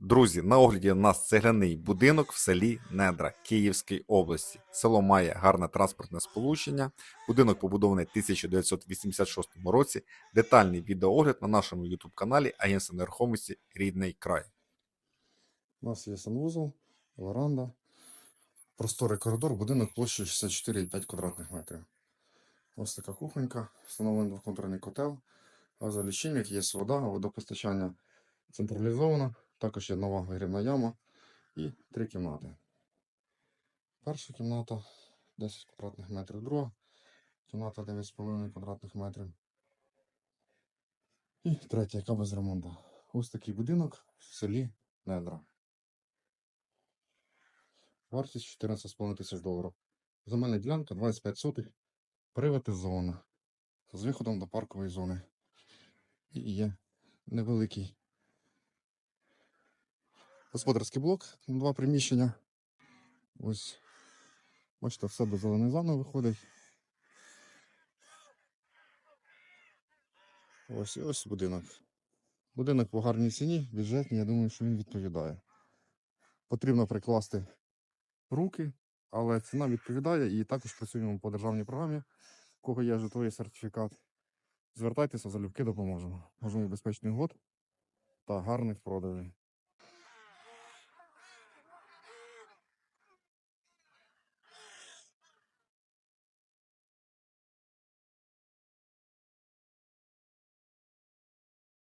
Друзі, на огляді у нас цегляний будинок в селі Недра Київської області. Село має гарне транспортне сполучення. Будинок побудований в 1986 році. Детальний відеоогляд на нашому YouTube каналі Агентство нерухомості Рідний край. У нас є санвузол, веранда, просторий коридор, будинок площею 64,5 квадратних метрів. Ось така кухонька, встановлений двохконтурний котел, газолічильник, є вода, водопостачання централізовано, також є нова вигрібна яма і три кімнати. Перша кімната 10 квадратних метрів, друга кімната 9,5 квадратних метрів. І третя, яка без ремонту. Ось такий будинок в селі Недра. Вартість 14,5 тисяч доларів. Земельна ділянка 25 сотих. Приватизована. З виходом до паркової зони. І є невеликий господарський блок два приміщення. Ось. Бачите, все без зелений заново виходить. Ось і ось будинок. Будинок по гарній ціні, бюджетній, я думаю, що він відповідає. Потрібно прикласти руки, але ціна відповідає і також працюємо по державній програмі. У кого є житловий сертифікат, звертайтеся, залюбки допоможемо. Можливо, безпечний год та гарних продажей.